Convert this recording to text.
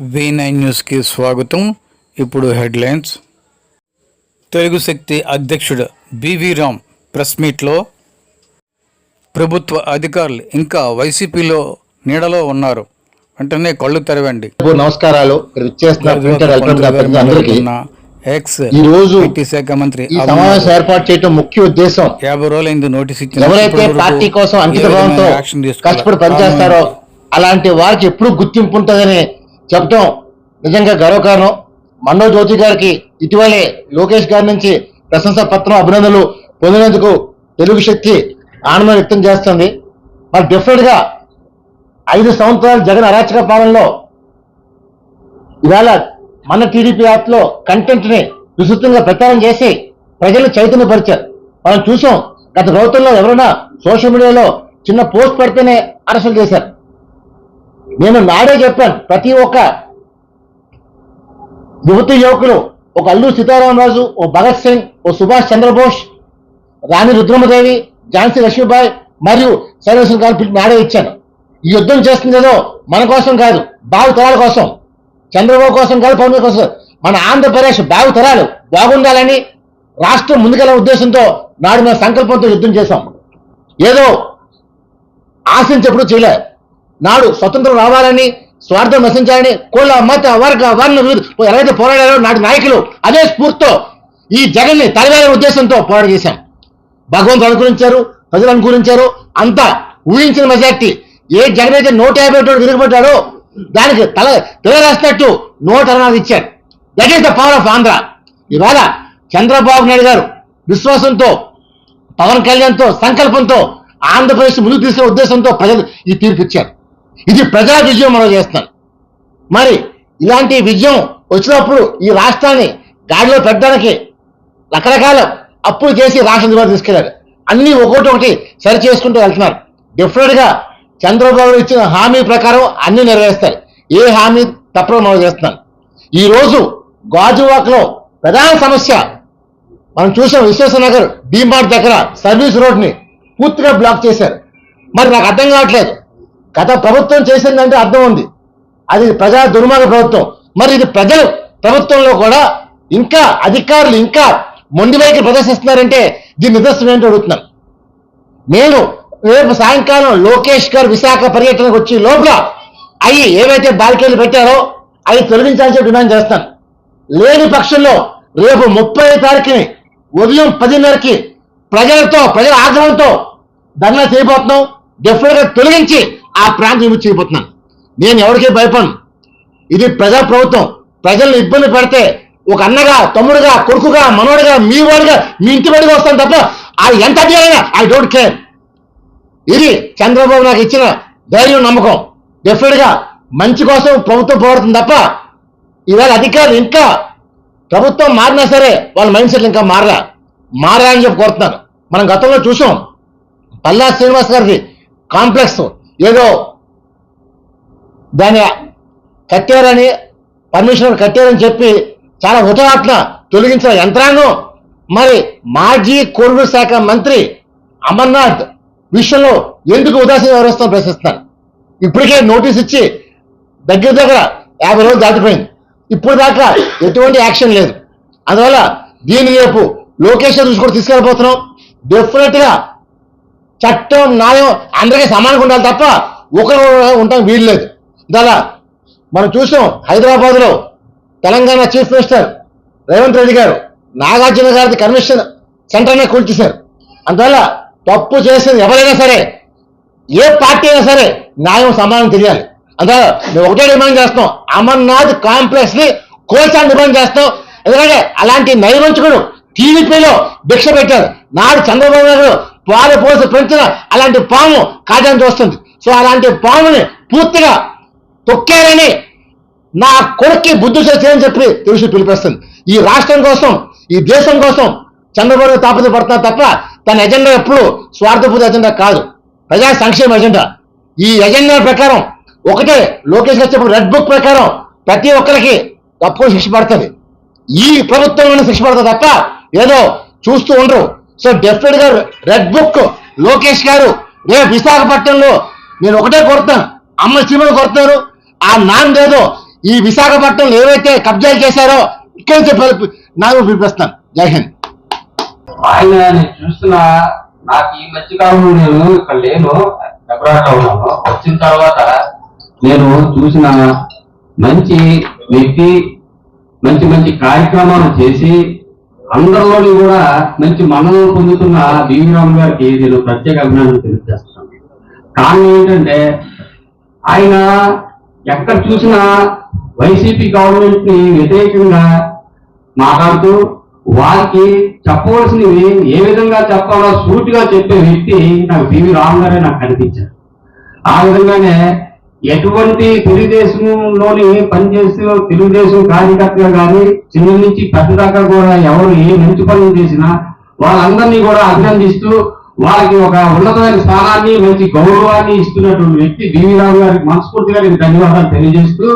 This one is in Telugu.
వి నైన్ న్యూస్కి స్వాగతం. ఇప్పుడు హెడ్లైన్స్. తెలుగు శక్తి అధ్యక్షుడు బివి రామ్ ప్రెస్ మీట్లో ప్రభుత్వ అధికారులు ఇంకా వైసీపీలో నీడలో ఉన్నారు. వెంటనే కళ్ళు తెరవండి. నమస్కారాలు. ఎక్స్ ఈ రోజు శాఖ మంత్రి సమావేశం ఏర్పాటు చేయడం ముఖ్య ఉద్దేశం. యాభై రోజులైంది నోటీస్ ఇచ్చిన ఎవరైతే పార్టీ కోసం అంకిత భావంతో? కష్టపడి పనిచేస్తారో అలాంటి వారికి ఎప్పుడు గుర్తింపు ఉంటుందని చెప్పడం నిజంగా గర్వకారణం. మన్నో జ్యోతి గారికి ఇటీవలే లోకేష్ గారి నుంచి ప్రశంస పత్రం అభినందనలు పొందినందుకు తెలుగు శక్తి ఆనందం వ్యక్తం చేస్తుంది. మరి డెఫినెట్గా ఐదు సంవత్సరాలు జగన్ అరాచక పాలనలో ఇవాళ మన టీడీపీ యాప్లో కంటెంట్ని విస్తృతంగా ప్రచారం చేసి ప్రజలు చైతన్యపరిచారు. మనం చూసాం గత ప్రభుత్వంలో ఎవరైనా సోషల్ మీడియాలో చిన్న పోస్ట్ పెడితేనే అరెస్టులు చేశారు. నేను నాడే చెప్పాను ప్రతి ఒక్క యువతి యువకులు ఒక అల్లు సీతారామరాజు ఓ భగత్ సింగ్ ఓ సుభాష్ చంద్రబోస్ రాణి రుద్రమదేవి ఝాన్సీ లక్ష్మీబాయి మరియు సర్వేశ్వర గారు నాడే ఇచ్చాను. ఈ యుద్ధం చేస్తుందేదో మన కోసం కాదు బావి తరాల కోసం. చంద్రబాబు కోసం కాదు పవన్ కోసం మన ఆంధ్రప్రదేశ్ బావి తరాలు బాగుండాలని రాష్ట్రం ముందుకెళ్ళే ఉద్దేశంతో నాడు మన సంకల్పంతో యుద్ధం చేశాం. ఏదో ఆశించప్పుడు చేయలేదు. నాడు స్వతంత్రం రావాలని స్వార్థం నశించాలని కుల మత వర్గ వర్ణ వివిధ ఎవరైతే పోరాడారో నాటి నాయకులు అదే స్ఫూర్తితో ఈ జగన్ని తలవేలే ఉద్దేశంతో పోరాట చేశాం భగవంతుడు అనుకూలించారు ప్రజలు అనుకూలించారు అంతా ఊహించిన మెజార్టీ. ఏ జగన్ అయితే నూట యాభై ఒకటి విరగబడ్డాడో దానికి తల తిరగేసినట్టు నూట అరవై ఇచ్చాడు that is the power of Andhra ఇవాళ చంద్రబాబు నాయుడు గారు విశ్వాసంతో పవన్ కళ్యాణ్తో సంకల్పంతో ఆంధ్రప్రదేశ్ ముందుకు తీసుకునే ఉద్దేశంతో ప్రజలు ఈ తీర్పు ఇచ్చారు. ఇది ప్రజా విజయం మనం చేస్తున్నాం. మరి ఇలాంటి విజయం వచ్చినప్పుడు ఈ రాష్ట్రాన్ని గాడిలో పెట్టడానికి రకరకాల అప్పులు చేసి రాష్ట్రం ద్వారా తీసుకెళ్ళారు అన్ని ఒకటి ఒకటి సరి చేసుకుంటూ వెళ్తున్నారు. డెఫినెట్గా చంద్రబాబు ఇచ్చిన హామీ ప్రకారం అన్ని నెరవేరుస్తారు ఏ హామీ తప్పడం మనం చేస్తున్నాను ఈ రోజు గాజువాక్లో ప్రధాన సమస్య మనం చూసాం విశ్వేశ్వరనగర్ డిమార్ట్ దగ్గర సర్వీస్ రోడ్ని పూర్తిగా బ్లాక్ చేశారు. మరి నాకు అర్థం కావట్లేదు. గత ప్రభుత్వం చేసిందంటే అర్థం ఉంది. అది ప్రజా దుర్మార్గ ప్రభుత్వం. మరి ఇది ప్రజలు ప్రభుత్వంలో కూడా ఇంకా అధికారులు ఇంకా మొండి వైఖరి ప్రదర్శిస్తున్నారంటే దీని నిదర్శనం ఏంటో అడుగుతున్నాను నేను రేపు సాయంకాలం లోకేష్ గారు విశాఖ పర్యటనకు వచ్చి లోపల అవి ఏవైతే బాలికలు పెట్టారో అవి తొలగించాల్సి డిమాండ్ చేస్తాను లేని పక్షంలో రేపు ముప్పై తారీఖుని ఉదయం పదిన్నరకి ప్రజలతో ప్రజల ఆగ్రహంతో ధర్నా చేయబోతున్నాం. డెఫినెట్ తొలగించి ఆ ప్రాంతం ఇవి చేయబోతున్నాను నేను ఎవరికీ భయపడను. ఇది ప్రజా ప్రభుత్వం ప్రజలను ఇబ్బంది పెడితే ఒక అన్నగా తమ్ముడుగా కొడుకుగా మనోడిగా మీ వాడిగా మీ ఇంటి వాడిగా వస్తాను తప్ప ఆ ఎంత అధికారైనా ఐ డోంట్ కేర్ ఇది చంద్రబాబు నాకు ఇచ్చిన ధైర్యం నమ్మకం. డెఫినెట్గా మంచి కోసం ప్రభుత్వం పోరాడుతుంది తప్ప ఇవాళ అధికారులు ఇంకా ప్రభుత్వం మారినా సరే వాళ్ళ మైండ్ సెట్ ఇంకా మారలా. మారా అని చెప్పి కోరుతున్నారు మనం గతంలో చూసాం. పల్లా శ్రీనివాస్ గారిది కాంప్లెక్స్ ఏదో దాన్ని కట్టారని పర్మిషన్ కట్టారని చెప్పి చాలా హుటాహట్న తొలగించిన యంత్రాంగం మరి మాజీ కొడుకు శాఖ మంత్రి అమర్నాథ్ విషయంలో ఎందుకు ఉదాసీన వ్యవహరిస్తాను ప్రశ్నిస్తున్నారు. ఇప్పటికే నోటీస్ ఇచ్చి దగ్గర దగ్గర యాభై రోజులు దాటిపోయింది. ఇప్పుడు దాకా ఎటువంటి యాక్షన్ లేదు. అందువల్ల దీని రేపు లోకేష్ చూసి కూడా తీసుకెళ్ళిపోతున్నాం డెఫినెట్గా చట్టం న్యాయం అందరికీ సమానంగా ఉండాలి తప్ప ఒకరు ఉండటం వీలు లేదు. మనం చూసాం హైదరాబాద్లో తెలంగాణ చీఫ్ మినిస్టర్ రేవంత్ రెడ్డి గారు నాగార్జున గారి కమిషన్ సెంటర్నే కూల్చేశారు. అందువల్ల తప్పు చేసేది ఎవరైనా సరే ఏ పార్టీ అయినా సరే న్యాయం సమానం తెలియాలి. అందువల్ల మేము ఒకటే డిమాండ్ చేస్తాం అమర్నాథ్ కాంప్లెక్స్ని కోల్చా డిమాండ్ చేస్తాం ఎందుకంటే అలాంటి నైవంచుకుడు టీడీపీలో భిక్ష పెట్టారు. నాడు చంద్రబాబు నాయుడు పాలు పోసి పెంచిన అలాంటి పాము కాదని వస్తుంది. సో అలాంటి పాముని పూర్తిగా తొక్కారని నా కొడుక్కి బుద్ధి చేయని చెప్పి తెలిసి పిలిపిస్తుంది. ఈ రాష్ట్రం కోసం ఈ దేశం కోసం చంద్రబాబు తాపత్ర పడుతున్నారు తప్ప తన ఎజెండా ఎప్పుడు స్వార్థపూర్తి ఎజెండా కాదు. ప్రజా సంక్షేమ ఎజెండా. ఈ ఎజెండా ప్రకారం ఒకటే లోకేష్ గారు రెడ్ బుక్ ప్రకారం ప్రతి ఒక్కరికి తప్పు శిక్ష పడుతుంది. ఈ ప్రభుత్వంలోనే శిక్ష పడుతుంది తప్ప ఏదో చూస్తూ ఉండరు. సో డెఫినెట్గా రెడ్ బుక్ లోకేష్ గారు రేపు విశాఖపట్నంలో నేను ఒకటే కొడతాను అమ్మ చీమలు కొడతారు ఆ నాన్న ఏదో ఈ విశాఖపట్నంలో ఏవైతే కబ్జాలు చేశారో ఇక్కడి నుంచి నాకు పిలిపిస్తాను జై హింద్. ఆయన నేను చూస్తున్నా నాకు ఈ మధ్య కాలంలో నేను ఇక్కడ లేను ఎబ్రాట ఉన్నాను. వచ్చిన తర్వాత నేను చూసిన మంచి వ్యక్తి మంచి మంచి కార్యక్రమాలు చేసి అందరిలోని కూడా మంచి మన్ననలు పొందుతున్న బివి గారికి నేను ప్రత్యేక అభినందన తెలియజేస్తున్నాను కారణం ఏంటంటే ఆయన ఎక్కడ చూసినా వైసీపీ గవర్నమెంట్ని వ్యతిరేకంగా మాట్లాడుతూ వారికి చెప్పవలసినవి ఏ విధంగా చెప్పాలో సూటిగా చెప్పే వ్యక్తి నాకు పివి రామ్ గారే నాకు కనిపించారు. ఆ విధంగానే ఎటువంటి తెలుగుదేశంలోని పనిచేస్తూ తెలుగుదేశం కార్యకర్తగా కానీ చిన్న నుంచి పెద్ద దాకా కూడా ఎవరు ఏ మంచి పనులు చేసినా వాళ్ళందరినీ కూడా అభినందిస్తూ వాళ్ళకి ఒక ఉన్నతమైన స్థానాన్ని మంచి గౌరవాన్ని ఇస్తున్నటువంటి వ్యక్తి బివి రావు గారికి మనస్ఫూర్తిగా నేను ధన్యవాదాలు తెలియజేస్తూ